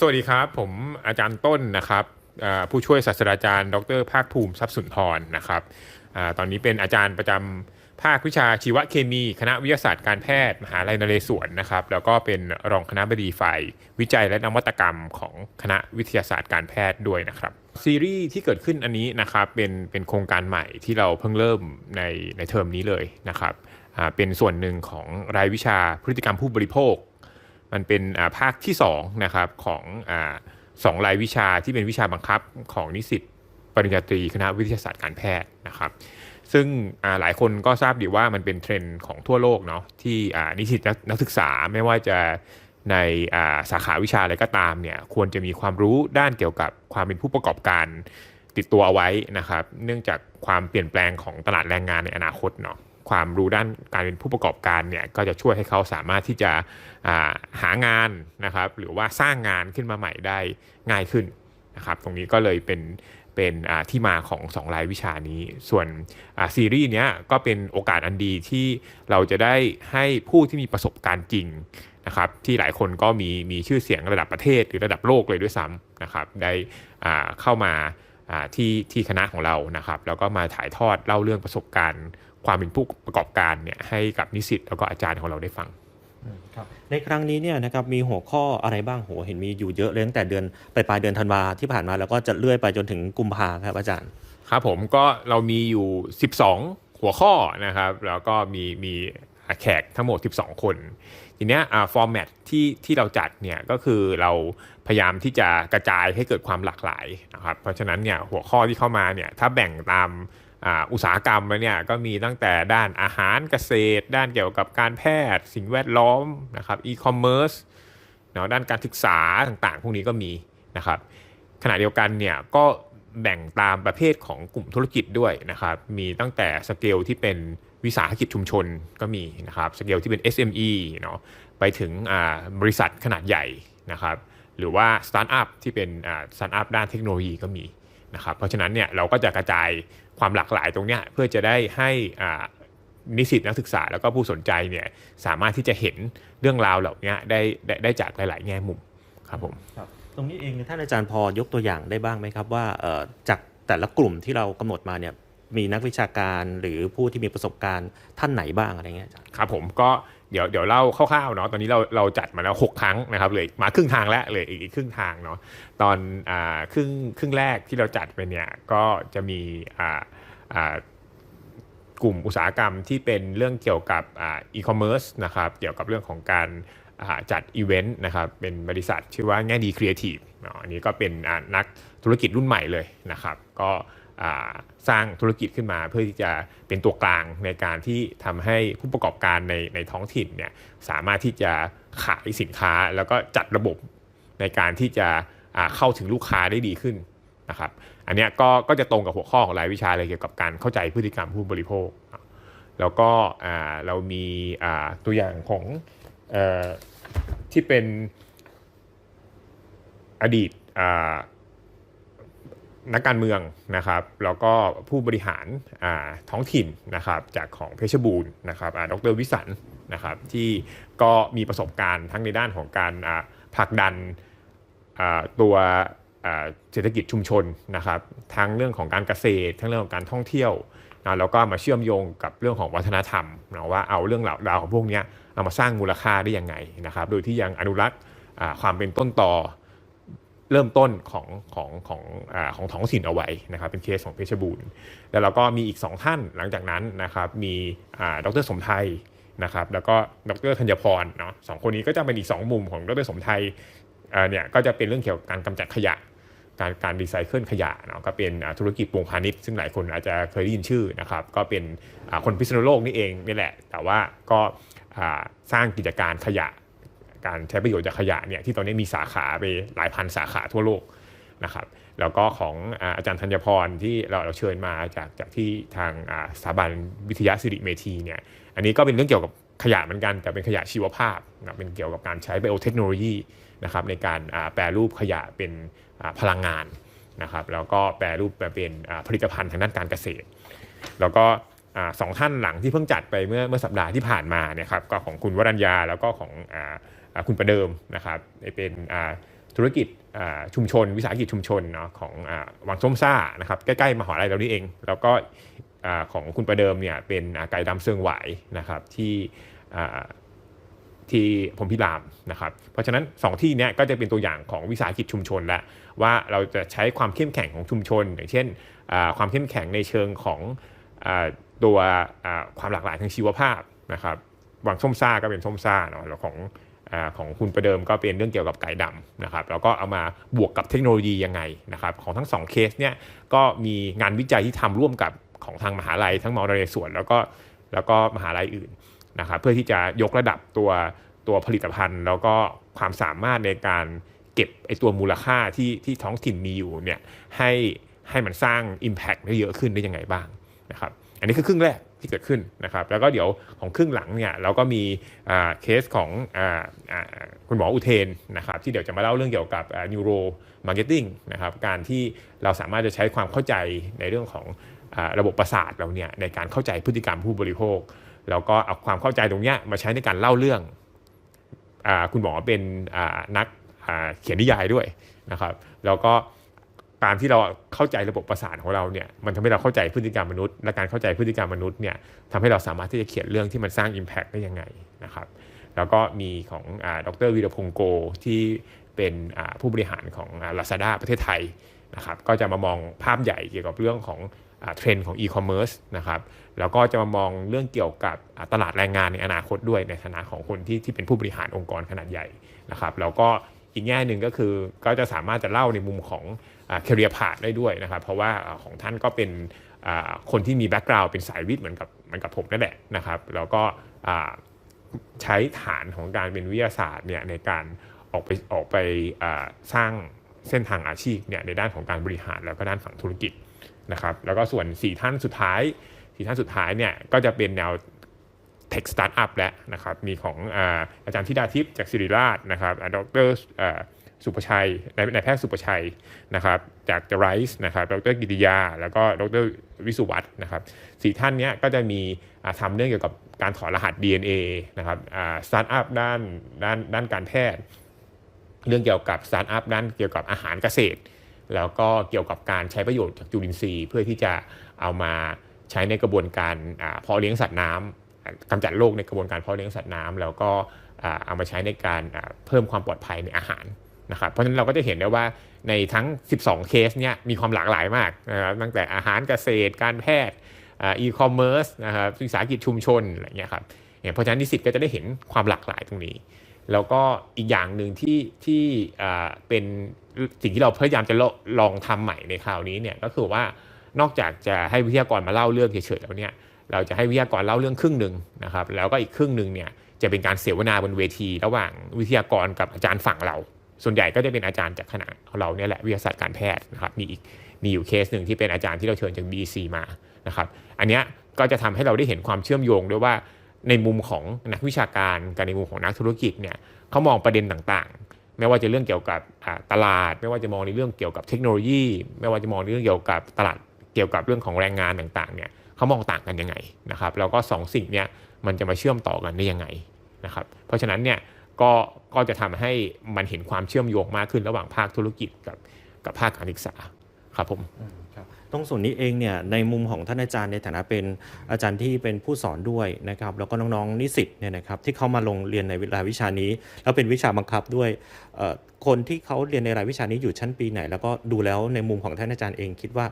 สวัสดีครับ ผมอาจารย์ต้นนะครับผู้ช่วยศาสตราจารย์ ดรภาคภูมิทรัพย์สุนทรนะครับอตอนนี้เป็นอาจารย์ประจำภาควิชาชีวเคมี คณะวิทยาศาสตร์การแพทย์ มหาลัยนเรศวรนะครับ แล้วก็เป็นรองคณะบดีฝ่ายวิจัยและนวัตกรรมของคณะวิทยาศาสตร์การแพทย์ด้วยนะครับ ซีรีส์ที่เกิดขึ้นอันนี้นะครับเป็นเป็นโครงการใหม่ที่เราเพิ่งเริ่มในในเทอมนี้เลยนะครับเป็นส่วนหนึ่งของรายวิชาพฤติกรรมผู้บริโภค มันเป็นภาคที่2นะครับของอสองรายวิชาที่เป็นวิชาบังคับของนิสิตปริญญาตรีคณะวิทยาศาสตร์การแพทย์นะครับ ซึ่งหลายคนก็ทราบดีว่ามันเป็นเทรนด์ของทั่วโลกเนาะที่นิสิตนักนักศึกษาไม่ว่าจะในาสาขาวิชาอะไรก็ตามเนี่ยควรจะมีความรู้ด้านเกี่ยวกับความเป็นผู้ประกอบการติดตัวเอาไว้นะครับ เนื่องจากความเปลี่ยนแปลงของตลาดแรงงานในอนาคตเนาะ ความรู้ด้านการเป็นผู้ประกอบการเนี่ยก็จะช่วยให้เขาสามารถที่จะาหางานนะครับหรือว่าสร้างงานขึ้นมาใหม่ได้ง่ายขึ้นนะครับตรงนี้ก็เลยเป็นเป็นที่มาของสองรายวิชานี้ ส่วนซีรีส์เนี้ยก็เป็นโอกาสอันดีที่เราจะได้ให้ผู้ที่มีประสบการณ์จริงนะครับที่หลายคนก็มีมีชื่อเสียงระดับประเทศหรือระดับโลกเลยด้วยซ้ำนะครับได้เข้ามาอ่าที่ที่คณะของเรานะครับแล้วก็มาถ่ายทอดเล่าเรื่องประสบการณ์ ความเป็นผู้ประกอบการเนี่ยให้กับนิสิตแล้วก็อาจารย์ของเราได้ฟังครับในครั้งนี้เนี่ยนะครับมีหัวข้ออะไรบ้างโหเห็นมีอยู่เยอะเลยตั้งแต่เดือนปลายปลายเดือนธันวาที่ผ่านมาแล้วก็จะเลื่อยไปจนถึงกุมภาครับอาจารย์ ครับผมก็เรามีอยู่ 12 หัวข้อนะครับ แล้วก็มีมีแขกทั้งหมด 12 คน ทีเนี้ยอ่าฟอร์แมตที่ที่เราจัดเนี่ยก็คือเราพยายามที่จะกระจายให้เกิดความหลากหลายนะครับเพราะฉะนั้นเนี่ยหัวข้อที่เข้ามาเนี่ยถ้าแบ่งตาม อุตสาหกรรมแล้วเนี่ยก็มีตั้งแต่ด้านอาหารเกษตร ด้านเกี่ยวกับการแพทย์สิ่งแวดล้อมนะครับอีคอมเมิร์ซเนาะด้านการศึกษาต่างๆ พวกนี้ก็มีนะครับขณะเดียวกันเนี่ยก็แบ่งตามประเภทของกลุ่มธุรกิจด้วยนะครับมีตั้งแต่สเกลที่เป็นวิสาหกิจชุมชนก็มีนะครับสเกลที่เป็น SME เนาะไปถึงบริษัทขนาดใหญ่นะครับหรือว่าสตาร์ทอัพที่เป็นสตาร์ทอัพด้านเทคโนโลยีก็มีนะครับเพราะฉะนั้นเนี่ยเราก็จะกระจาย ความหลากหลายตรงเนี้ยเพื่อจะได้ให้อ่านิสิตนักศึกษาแล้วก็ผู้สนใจเนี่ยสามารถที่จะเห็นเรื่องราวเหล่านี้ได้ได้ได้จากหลาย ๆ แง่มุมครับผมครับตรงนี้เองท่านอาจารย์พอยกตัวอย่างได้บ้างไหมครับว่าเอ่อจากแต่ละกลุ่มที่เรากำหนดมาเนี่ยมีนักวิชาการหรือผู้ที่มีประสบการณ์ท่านไหนบ้างอะไรเงี้ยอาจารย์ครับผมก็ เดี๋ยวเดี๋ยวเล่าคร่าวๆเนาะตอนนี้เราเราจัดมาแล้ว 6 ครั้งนะครับเลยมาครึ่งทางแล้วเลยอีกครึ่งทางเนาะตอนอ่าครึ่งครึ่งแรกที่เราจัดไปเนี่ยก็จะมีอ่าอ่ากลุ่มอุตสาหกรรมที่เป็นเรื่องเกี่ยวกับอ่าอีคอมเมิร์ซนะครับเกี่ยวกับเรื่องของการอ่าจัดอีเวนต์นะครับเป็นบริษัทชื่อว่าแง่ดีครีเอทีฟเนาะอันนี้ก็เป็นอ่านักธุรกิจรุ่นใหม่เลยนะครับ ก็ สร้างธุรกิจขึ้นมา เพื่อที่จะเป็นตัวกลางในการที่ทำให้ผู้ประกอบการในในท้องถิ่นเนี่ยสามารถที่จะขายสินค้าแล้วก็จัดระบบในการที่จะเข้าถึงลูกค้าได้ดีขึ้นนะครับอันนี้ก็ก็จะตรงกับหัวข้อของรายวิชาเลยเกี่ยวกับการเข้าใจพฤติกรรมผู้บริโภค แล้วก็เรามีตัวอย่างของอที่เป็นอดีต นักการเมืองนะครับ แล้วก็ผู้บริหารท้องถิ่นนะครับจากของเพชรบูรณ์นะครับอ่าดรวิสันนะครับที่ก็มีประสบการณ์ทั้งในด้านของการผลักดันตัวเศรษฐกิจชุมชนนะครับ ทั้งเรื่องของการเกษตร ทั้งเรื่องของการท่องเที่ยวนะแล้วก็มาเชื่อมโยงกับเรื่องของวัฒนธรรมนะว่าเอาเรื่องราวของพวกนี้เอามาสร้างมูลค่าได้ยังไงนะครับ โดยที่ยังอนุรักษ์ความเป็นต้นต่อ เริ่มต้นของของของอของท้องถิ่นเอาไว้นะครับเป็นเคสของเพชรบูรณ์แล้วเราก็มีอีก 2 ท่านหลังจากนั้นนะครับมีอ่าดรสมไทยนะครับแล้วก็ดรธัญพรเนาะสองคนนี้ก็จะเป็นอีก 2 มุมของดรสมไทยเนี่ยก็จะเป็นเรื่องเกี่ยวกับการกำจัดขยะ การการรีไซเคิลขยะเนาะก็เป็นธุรกิจปวงพาณิชย์ซึ่งหลายคนอาจจะเคยได้ยินชื่อนะครับก็เป็นคนพิษณุโลกนี่เองนี่แหละ แต่ว่าก็สร้างกิจการขยะ การใช้ประโยชน์จากขยะเนี่ยที่ตอนนี้มีสาขาไปหลายพันสาขาทั่วโลกนะครับแล้วก็ของอาจารย์ธัญพรที่เราเราเชิญมาจากจากที่ทางสถาบันวิทยาสิริเมธีเนี่ยอันนี้ก็เป็นเรื่องเกี่ยวกับขยะเหมือนกันแต่เป็นขยะชีวภาพนะเป็นเกี่ยวกับการใช้ไบโอเทคโนโลยีนะครับในการแปรรูปขยะเป็นพลังงานนะครับแล้วก็แปรรูปมาเป็นผลิตภัณฑ์ทางด้านการเกษตร แล้วก็อสองท่านหลังที่เพิ่งจัดไปเมื่อเมื่อสัปดาห์ที่ผ่านมาเนี่ยครับก็ของคุณวรัญญาแล้วก็ของ คุณประเดิมนะครับเป็นธุรกิจชุมชน วิสาหกิจชุมชนเนาะของอวังส้มซ่านะครับใกล้ๆมหาลัยเรานี่เอง แล้วก็ของคุณประเดิมเนี่ยเป็นไก่ดำเซิงไหวนะครับที่ที่พรหมพิรามนะครับ เพราะฉะนั้นสองที่เนี้ยก็จะเป็นตัวอย่างของวิสาหกิจชุมชนแล้วว่าเราจะใช้ความเข้มแข็งของชุมชน อย่างเช่นความเข้มแข็งในเชิงของอตัวความหลากหลายทางชีวภาพนะครับวางส้มซ่าก็เป็นส้มซ่าเนาะแล้วของ ของคุณประเดิมก็เป็นเรื่องเกี่ยวกับไก่ดำนะครับแล้วก็เอามาบวกกับเทคโนโลยียังไงนะครับของทั้งสองเคสเนี่ยก็มีงานวิจัยที่ทำร่วมกับของทางมหาลัยทั้งมอนเรศวรแล้วก็แล้วก็มหาลัยอื่นนะครับเพื่อที่จะยกระดับตัวตัวผลิตภัณฑ์ แล้วก็ความสามารถในการเก็บไอตัวมูลค่าที่ที่ท้องถิ่นมีอยู่เนี่ยให้ให้มันสร้าง Impact ได้เยอะขึ้นได้ยังไงบ้างนะครับอันนี้คือครึ่งแรก ที่เกิดขึ้นนะครับแล้วก็เดี๋ยวของครึ่งหลังเนี่ยเราก็มีเคสของออคุณหมออุเทนนะครับที่เดี๋ยวจะมาเล่าเรื่องเกี่ยวกับนิวโรมาร์เก็ตติ้งนะครับการที่เราสามารถจะใช้ความเข้าใจในเรื่องของอระบบประสาทเราเนี่ยในการเข้าใจพฤติกรรมผู้บริโภค แล้วก็เอาความเข้าใจตรงเนี้ยมาใช้ในการเล่าเรื่องอคุณหมอเป็นนักเขียนนิยายด้วยนะครับแล้วก็ การที่เราเข้าใจระบบประสาทของเราเนี่ยมันทำให้เราเข้าใจพฤติกรรมมนุษย์ และการเข้าใจพฤติกรรมมนุษย์เนี่ยทำให้เราสามารถที่จะเขียนเรื่องที่มันสร้าง Impact ได้ยังไงนะครับแล้วก็มีของอาดรวีรพงษ์โกที่เป็นอ่าผู้บริหารของลาซาด้าประเทศไทยนะครับก็จะมามองภาพใหญ่เกี่ยวกับเรื่องของเทรนด์ของอีคอมเมิร์ซนะครับแล้วก็จะมามองเรื่องเกี่ยวกับตลาดแรงงานในอนาคตด้วยในฐานะของคนที่ที่เป็นผู้บริหารองค์กรขนาดใหญ่นะครับแล้วก็ อีกแง่หนึ่งก็คือก็จะสามารถจะเล่าในมุมของเคเรียพาดได้ด้วยนะครับ เพราะว่าของท่านก็เป็นคนที่มีแบ็กกราวด์เป็นสายวิทย์เหมือนกับเหมือนกับผมนั่นแหละนะครับ แล้วก็ใช้ฐานของการเป็นวิทยาศาสตร์เนี่ยในการออกไปออกไปสร้างเส้นทางอาชีพเนี่ยในด้านของการบริหารแล้วก็ด้านฝั่งธุรกิจนะครับ แล้วก็ส่วน 4 ท่านสุดท้ายสี่ท่านสุดท้ายเนี่ยก็จะเป็นแนว Tech Startup แล้วนะครับมีของอาอาจารย์ธิดาทิพย์จากศิริราชนะครับดรสุประชัยนายนายแพทย์สุประชัยนะครับจาก The Rise นะครับดรกิติยา แล้วก็ดรวิสุวัฒน์นะครับสี่ท่านเนี้ยก็จะมีทำเรื่องเกี่ยวกับการถอดรหัส DNA นะครับสตาร์ทอัพด้านด้านด้านการแพทย์ เรื่องเกี่ยวกับสตาร์ทอัพด้านเกี่ยวกับอาหารเกษตร แล้วก็เกี่ยวกับการใช้ประโยชน์จากจุลินทรีย์ เพื่อที่จะเอามาใช้ในกระบวนการเพาะเลี้ยงสัตว์น้ำ กำจัดโรคในกระบวนการเพาะเลี้ยงสัตว์น้ำแล้วก็เอามาใช้ในการเพิ่มความปลอดภัยในอาหารนะครับเพราะฉะนั้นเราก็จะเห็นได้ว่าในทั้ง 12 เคสเนี่ยมีความหลากหลายมากนะครับตั้งแต่อาหารเกษตร การแพทย์อีคอมเมิร์ซนะครับวิสาหกิจชุมชนอะไรเงี้ยครับเนี่ยเพราะฉะนั้นนิสิตก็จะได้เห็นความหลากหลายตรงนี้ แล้วก็อีกอย่างหนึ่งที่ที่เป็นสิ่งที่เราพยายามจะลลองทำใหม่ในคราวนี้เนี่ยก็คือว่านอกจากจะให้วิทยากรมาเล่าเรื่องเฉยๆแล้วเนี่ย เราจะให้วิทยากรเล่าเรื่องครึ่งหนึ่งนะครับแล้วก็อีกครึ่งหนึ่งเนี่ยจะเป็นการเสวนาบนเวที ระหว่างวิทยากรกับอาจารย์ฝั่งเรา ส่วนใหญ่ก็จะเป็นอาจารย์จากคณะของเราเนี่ยแหละวิทยาศาสตร์การแพทย์นะครับมีอีกมีอยู่เคสหนึ่งที่เป็นอาจารย์ที่เราเชิญจาก BC มานะครับอันเนี้ยก็จะทำให้เราได้เห็นความเชื่อมโยงด้วยว่าในมุมของนักวิชาการกับในมุมของนักธุรกิจเนี่ยเขามองประเด็นต่างๆ ไม่ว่าจะเรื่องเกี่ยวกับตลาด ไม่ว่าจะมองในเรื่องเกี่ยวกับเทคโนโลยี ไม่ว่าจะมองในเรื่องเกี่ยวกับตลาดเกี่ยวกับเรื่องของแรงงานต่างๆเนี่ย เขามองต่างกันยังไงนะครับแล้วก็สองสิ่งเนี้ยมันจะมาเชื่อมต่อกันได้ยังไงนะครับเพราะฉะนั้นเนี่ยก็ก็จะทำให้มันเห็นความเชื่อมโยงมากขึ้นระหว่างภาคธุรกิจกับกับภาคการศึกษาครับผมตรงส่วนนี้เองเนี่ยในมุมของท่านอาจารย์ในฐานะเป็นอาจารย์ที่เป็นผู้สอนด้วยนะครับแล้วก็น้องๆนิสิตเนี่ยนะครับที่เขามาลงเรียนในรายวิชานี้ แล้วเป็นวิชาบังคับด้วยคนที่เขาเรียนในรายวิชานี้อยู่ชั้นปีไหน แล้วก็ดูแล้วในมุมของท่านอาจารย์เองคิดว่า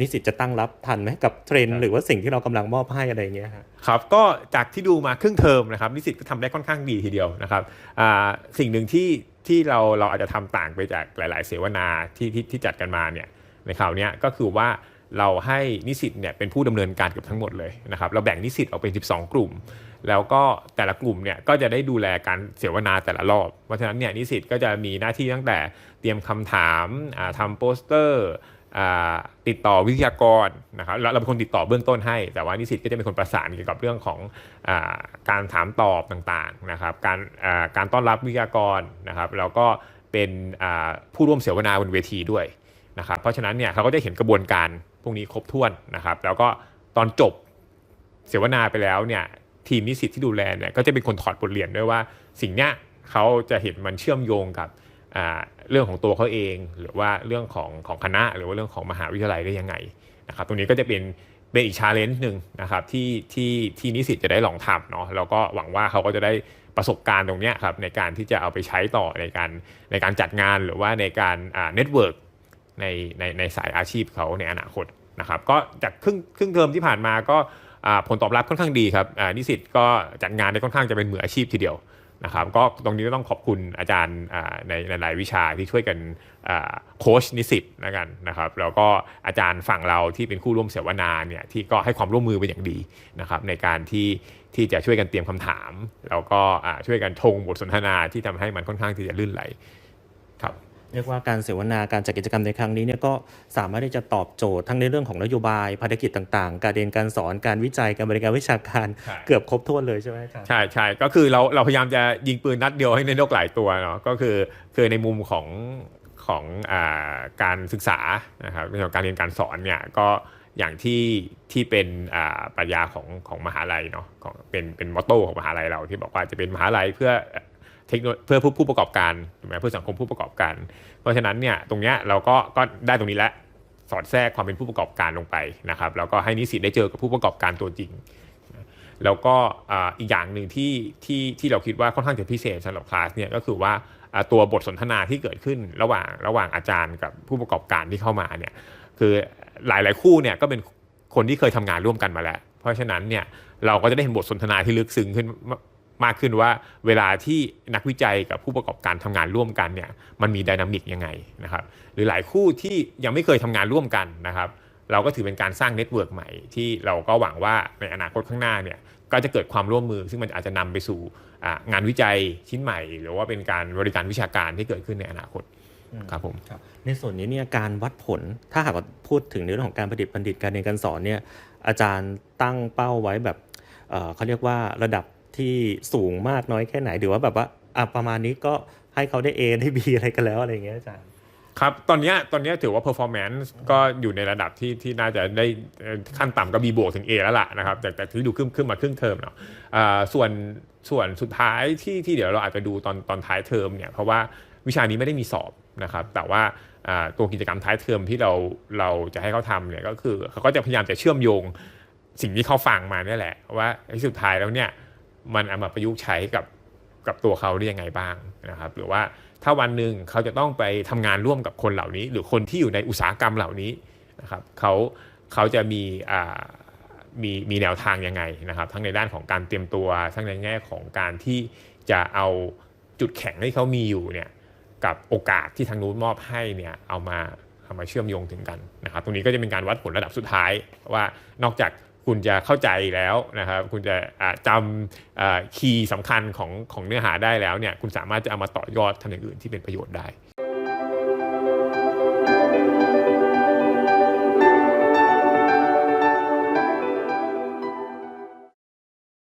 นิสิตจะตั้งรับทันไหมกับเทรนด์หรือว่าสิ่งที่เรากำลังมอบให้อะไรอย่างเงี้ยฮะครับก็จากที่ดูมาครึ่งเทอมนะครับนิสิตก็ทำได้ค่อนข้างดีทีเดียวนะครับอ่าสิ่งหนึ่งที่ที่เราเราอาจจะทำต่างไปจากหลาย ๆ เสวนาที่ที่ที่จัดกันมาเนี่ยในคราวเนี้ยก็คือว่าเราให้นิสิตเนี่ยเป็นผู้ดำเนินการเกับทั้งหมดเลยนะครับเราแบ่งนิสิตออกเป็น 12 กลุ่ม แล้วก็แต่ละกลุ่มเนี่ยก็จะได้ดูแลการเสวนาแต่ละรอบ เพราะฉะนั้นเนี่ยนิสิตก็จะมีหน้าที่ตั้งแต่เตรียมคำถามอ่าทำโปสเตอร์อ่า ติดต่อวิทยากรนะครับเราเป็นคนติดต่อเบื้องต้นให้ แต่ว่านิสิตก็จะเป็นคนประสานเกี่ยวกับเรื่องของอการถามตอบต่างๆนะครับการการต้อนรับวิทยากรนะครับแล้วก็เป็นผู้ร่วมเสวนาบนเวทีด้วยนะครับเพราะฉะนั้นเนี่ยเขาก็จะเห็นกระบวนการพวกนี้ครบถ้วนนะครับแล้วก็ตอนจบเสวนาไปแล้วเนี่ยทีมนิสิตที่ดูแลเนี่ยก็จะเป็นคนถอดบทเรียนด้วยว่าสิ่งเนี้ยเขาจะเห็นมันเชื่อมโยงกับ เรื่องของตัวเขาเอง หรือว่าเรื่องของของคณะ หรือว่าเรื่องของมหาวิทยาลัยได้ยังไงนะครับตรงนี้ก็จะเป็นเป็นอีกชาเลนจ์หนึ่งนะครับที่ที่ที่นิสิตจะได้ลองทำเนาะแล้วก็หวังว่าเขาก็จะได้ประสบการณ์ตรงนี้ครับในการที่จะเอาไปใช้ต่อในการในการจัดงานหรือว่าในการอ่าเน็ตเวิร์กในในในสายอาชีพเขาในอนาคตนะครับก็จากครึ่งครึ่งเทอมที่ผ่านมาก็ผลตอบรับค่อนข้างดีครับนิสิตก็จัดงานได้ค่อนข้างจะเป็นมืออาชีพทีเดียว นะครับก็ตรงนี้ก็ต้องขอบคุณอาจารย์ในหลายวิชาที่ช่วยกันโค้ชนิสิตนะกันนะครับแล้วก็อาจารย์ฝั่งเราที่เป็นคู่ร่วมเสวนาเนี่ยที่ก็ให้ความร่วมมือเป็นอย่างดีนะครับในการที่ที่จะช่วยกันเตรียมคำถาม แล้วก็ช่วยกันทงบทสนทนาที่ทำให้มันค่อนข้างที่จะลื่นไหล เรียกว่าการเสวนาการจัดกิจกรรมในครั้งนี้เนี่ยก็สามารถที่จะตอบโจทย์ทั้งในเรื่องของนโยบายภารกิจต่างๆ การเรียนการสอนการวิจัยการบริการวิชาการใช่เกือบครบถ้วนเลยใช่ไหมอาจารย์ใช่ใช่ก็คือเราเราพยายามจะยิงปืนนัดเดียวให้ในนกหลายตัวเนาะก็คือคือในมุมของของอาการศึกษานะครับเรื่องของการเรียนการสอนเนี่ยก็อย่างที่ที่เป็นอ่าปรัชญาของของมหาลัยเนาะของเป็นเป็นมอตโต้ของมหาลัยเราที่บอกว่าจะเป็นมหาลัยเพื่อ เทคโนโลยีเพื่อผู้ผู้ประกอบการถูกไหมเพื่อสังคมผู้ประกอบการ เพราะฉะนั้นเนี่ยตรงเนี้ยเราก็ก็ได้ตรงนี้แล้วสอดแทรกความเป็นผู้ประกอบการลงไปนะครับแล้วก็ให้นิสิตได้เจอกับผู้ประกอบการตัวจริง แล้วก็อีกอย่างหนึ่งที่ที่ที่เราคิดว่าค่อนข้างจะพิเศษสำหรับคลาสเนี่ยก็คือว่าตัวบทสนทนาที่เกิดขึ้นระหว่างระหว่างอาจารย์กับผู้ประกอบการที่เข้ามาเนี่ยคือหลาย ๆ คู่เนี่ยก็เป็นคนที่เคยทำงานร่วมกันมาแล้ว เพราะฉะนั้นเนี่ยเราก็จะได้เห็นบทสนทนาที่ลึกซึ้งขึ้น มมากขึ้นว่าเวลาที่นักวิจัยกับผู้ประกอบการทำงานร่วมกันเนี่ยมันมีไดนามิกยังไงนะครับหรือหลายคู่ที่ยังไม่เคยทำงานร่วมกันนะครับ เราก็ถือเป็นการสร้างเน็ตเวิร์กใหม่ที่เราก็หวังว่าในอนาคตข้างหน้าเนี่ยก็จะเกิดความร่วมมือ ซึ่งมันอาจจะนำไปสู่อ่างานวิจัยชิ้นใหม่ หรือว่าเป็นการบริการวิชาการที่เกิดขึ้นในอนาคตครับผมครับในส่วนนี้เนี่ยการวัดผลถ้าหากว่าพูดถึงในเรื่องของการประดิษฐ์บัณฑิตการเรียนการสอนเนี่ยอาจารย์ตั้งเป้าไว้แบบเอ่อเขาเรียกว่าระดับ ที่สูงมากน้อยแค่ไหนหรือว่าแบบว่าอะประมาณนี้ก็ให้เขาได้ A ได้ B อะไรกันแล้วอะไรอย่างเงี้ยอาจารย์ครับ ตอนนี้ตอนนี้ถือว่า performance ก็อยู่ในระดับที่ที่น่าจะได้ขั้นต่ำก็ B บวกถึง A แล้วล่ะนะครับแต่แต่ถือดูขึ้นขึ้นมาครึ่งเทอมเนาะอ่าส่วนส่วนสุดท้ายที่ที่เดี๋ยวเราอาจจะดูตอนตอนท้ายเทอมเนี่ยเพราะว่าวิชานี้ไม่ได้มีสอบนะครับแต่ว่าตัวกิจกรรมท้ายเทอมที่เราเราจะให้เขาทำเนี่ยก็คือเขาก็จะพยายามจะเชื่อมโยงสิ่งที่เขาฟังมาเนี่ยแหละว่าสุดท้ายแล้วเนี่ย มันเอามาประยุกต์ใช้กับกับตัวเขาได้ยังไงบ้างนะครับ หรือว่าถ้าวันหนึ่งเขาจะต้องไปทำงานร่วมกับคนเหล่านี้ หรือคนที่อยู่ในอุตสาหกรรมเหล่านี้นะครับเขาเขาจะมีอ่ามีมีแนวทางยังไงนะครับ ทั้งในด้านของการเตรียมตัว ทั้งในแง่ของการที่จะเอาจุดแข็งที่เขามีอยู่เนี่ยกับโอกาสที่ทางนู้นมอบให้เนี่ยเอามาเอามาเชื่อมโยงถึงกันนะครับ ตรงนี้ก็จะเป็นการวัดผลระดับสุดท้ายว่านอกจาก คุณจะเข้าใจแล้วนะครับ คุณจะจำคีย์สำคัญของของเนื้อหาได้แล้วเนี่ย คุณสามารถจะเอามาต่อยอดทำอย่างอื่นที่เป็นประโยชน์ได้